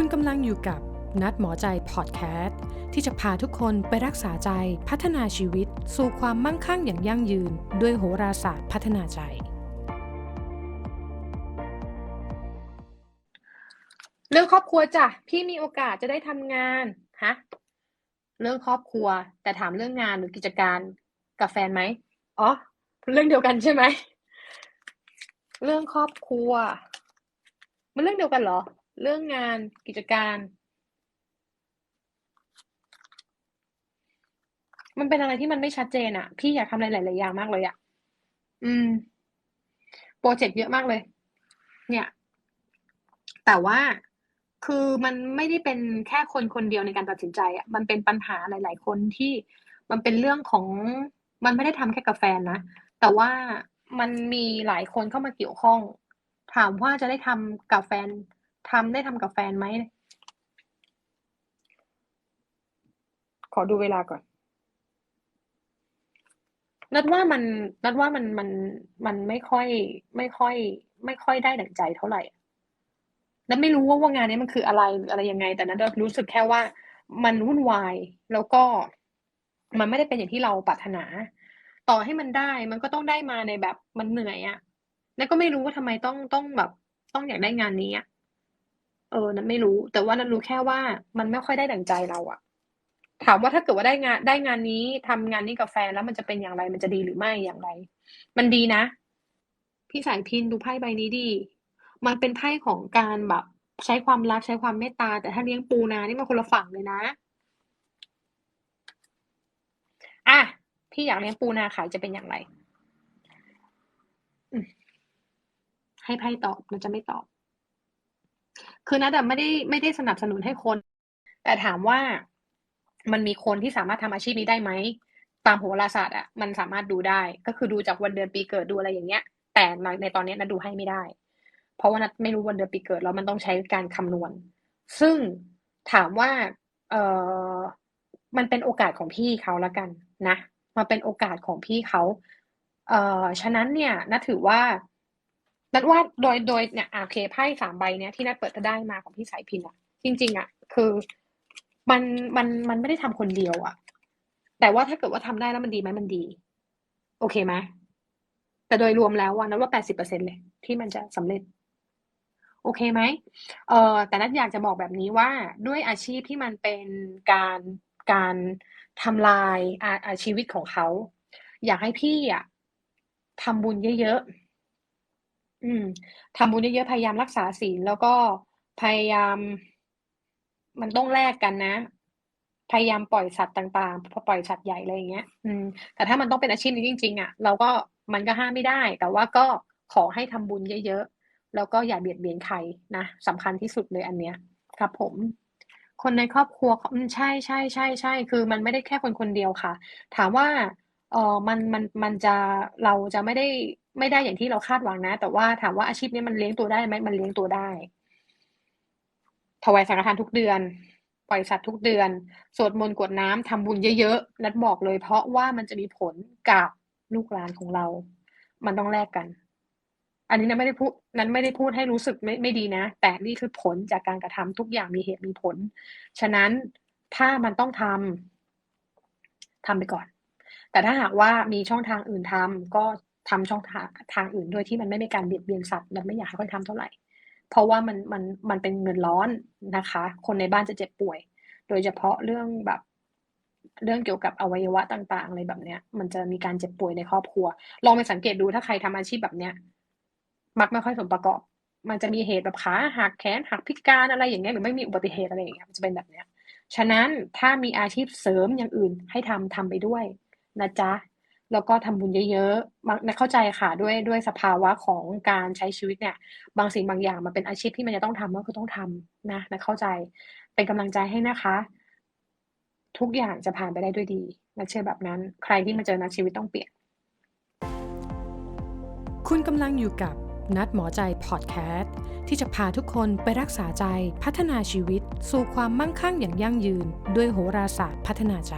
คุณกำลังอยู่กับนัดหมอใจพอดแคสต์ที่จะพาทุกคนไปรักษาใจพัฒนาชีวิต สู่ความมั่งคั่งอย่างยั่งยืน ด้วยโหราศาสตร์พัฒนาใจ เรื่องครอบครัวจ้ะพี่มีโอกาสจะได้ทำงานฮะเรื่องครอบครัว แต่ถามเรื่องงานหรือกิจการกับแฟนไหมอ๋อเรื่องเดียวกันใช่ไหมเรื่องครอบครัว มันเรื่องเดียวกันเหรอ เรื่องงานกิจการ มันเป็นอะไรที่มันไม่ชัดเจนอะพี่อยากทำอะไรหลายๆอย่างมากเลยอะอืม โปรเจกต์เยอะมากเลย เนี่ย แต่ว่าคือมันไม่ได้เป็นแค่คนคนเดียวในการตัดสินใจอะมันเป็นปัญหาหลาย ๆ คนที่มันเป็นเรื่องของมันไม่ได้ทำแค่กับแฟนนะแต่ว่ามันมีหลายคนเข้ามาเกี่ยวข้อง ถามว่าจะได้ทำกับแฟน ทำได้ทำกับแฟนไหม ขอดูเวลาก่อน นัดว่ามัน นัดว่ามัน มัน มันไม่ค่อย ไม่ค่อย ไม่ค่อยได้ดั่งใจเท่าไหร่ นัดไม่รู้ว่าว่างานนี้มันคืออะไร อะไรยังไง แต่นัดรู้สึกแค่ว่ามันวุ่นวาย แล้วก็มันไม่ได้เป็นอย่างที่เราปรารถนา ต่อให้มันได้ มันก็ต้องได้มาในแบบมันเหนื่อยอะนัดก็ไม่รู้ว่าทำไมต้องต้องแบบ ต้องอยากได้งานนี้อะ เออ นัดไม่รู้ แต่ว่านัดรู้แค่ว่ามันไม่ค่อยได้ดั่งใจเราอะถามว่าถ้าเกิดว่าได้งานได้งานนี้ทำงานนี้กับแฟนแล้วมันจะเป็นอย่างไร มันจะดีหรือไม่อย่างไร มันดีนะ พี่สายพินดูไพ่ใบนี้ดี มันเป็นไพ่ของการแบบ ใช้ความรักใช้ความเมตตา แต่ถ้าเลี้ยงปูนานี่มันคนละฝั่งเลยนะอะพี่อยากเลี้ยงปูนาขายจะเป็นอย่างไรให้ไพ่ตอบนัดจะไม่ตอบ คือนัดไม่ได้ไม่ได้สนับสนุนให้คน แต่ถามว่ามันมีคนที่สามารถทำอาชีพนี้ได้ไหมตามโหราศาสตร์อะมันสามารถดูได้ ก็คือดูจากวันเดือนปีเกิดดูอะไรอย่างเงี้ย แต่ในตอนนี้นัดดูให้ไม่ได้ เพราะว่านัดไม่รู้วันเดือนปีเกิดแล้วมันต้องใช้การคำนวณ ซึ่งถามว่าเออมันเป็นโอกาสของพี่เขาล้วกันนะมันเป็นโอกาสของพี่เขา เออฉะนั้นเนี่ยนัดถือว่า นัดว่าโดยโดยเนี่ยโอเคไพ่สามใบเนี้ยที่นัดเปิดจะได้มาของพี่สายพินอะจริง ๆอะคือมันมันมันไม่ได้ทำคนเดียวอะแต่ว่าถ้าเกิดว่าทำได้แล้วมันดีไหมมันดี โอเคไหมแต่โดยรวมแล้วอะนัดว่าแปดสิบเปอร์เซ็นเลย ที่มันจะสำเร็จ โอเคไหมเอ่อแต่นัดอยากจะบอกแบบนี้ว่าด้วยอาชีพที่มันเป็นการการทำลายอาอาชีวิตของเขา อยากให้พี่อะทำบุญเยอะๆ อืม ทำบุญเยอะๆ พยายามรักษาศีล แล้วก็พยายาม มันต้องแลกกันนะ พยายามปล่อยสัตว์ต่างๆ พอปล่อยสัตว์ใหญ่อะไรอย่างเงี้ย อืม แต่ถ้ามันต้องเป็นอาชีพนี้จริง ๆ อะ เราก็มันก็ห้ามไม่ได้ แต่ว่าก็ขอให้ทำบุญเยอะๆ แล้วก็อย่าเบียดเบียนใครนะสำคัญที่สุดเลยอันเนี้ย ครับผม คนในครอบครัวอืมใช่ๆๆๆคือมันไม่ได้แค่คนคนเดียวค่ะ ถามว่า เออมันมันมันจะเราจะไม่ได้ไม่ได้อย่างที่เราคาดหวังนะ แต่ว่าถามว่าอาชีพนี้มันเลี้ยงตัวได้ไหมมันเลี้ยงตัวได้ ถวายสังฆทานทุกเดือน ปล่อยสัตว์ทุกเดือน สวดมนต์กรวดน้ำทำบุญเยอะๆนัดบอกเลย เพราะว่ามันจะมีผลกับลูกหลานของเรา มันต้องแลกกัน อันนี้นัดไม่ได้พูดนัดไม่ได้พูดให้รู้สึกไม่ไม่ดีนะ แต่นี่คือผลจากการกระทำทุกอย่างมีเหตุมีผล ฉะนั้นถ้ามันต้องทำทำไปก่อน แต่ถ้าหากว่ามีช่องทางอื่นทำก็ทำช่องทางทางอื่นโดยที่มันไม่มีการเบียดเบียนสัตว์นัดไม่อยากให้ค่อยทำเท่าไหร่ เพราะว่ามันมันมันเป็นเงินร้อนนะคะ คนในบ้านจะเจ็บป่วย โดยเฉพาะเรื่องแบบเรื่องเกี่ยวกับอวัยวะต่างๆอะไรแบบเนี้ย มันจะมีการเจ็บป่วยในครอบครัว ลองไปสังเกตดูถ้าใครทำอาชีพแบบเนี้ย มักไม่ค่อยสมประกอบ มันจะมีเหตุแบบขาหักแขนหักพิการอะไรอย่างเงี้ยหรือไม่มีอุบัติเหตุอะไรอย่างเงี้ยมันจะเป็นแบบเนี้ย ฉะนั้นถ้ามีอาชีพเสริมอย่างอื่นให้ทำทำไปด้วย นะจ๊ะ แล้วก็ทำบุญเยอะๆมักนัดเข้าใจค่ะด้วยด้วยสภาวะของการใช้ชีวิตเนี่ย บางสิ่งบางอย่างมันเป็นอาชีพที่มันจะต้องทำก็คือต้องทำนะนัดเข้าใจเป็นกำลังใจให้นะคะ ทุกอย่างจะผ่านไปได้ด้วยดีนัดเชื่อแบบนั้น ใครที่มาเจอนัดชีวิตต้องเปลี่ยน คุณกำลังอยู่กับนัดหมอใจพอดแคสต์ที่จะพาทุกคนไปรักษาใจพัฒนาชีวิต สู่ความมั่งคั่งอย่างยั่งยืน ด้วยโหราศาสตร์พัฒนาใจ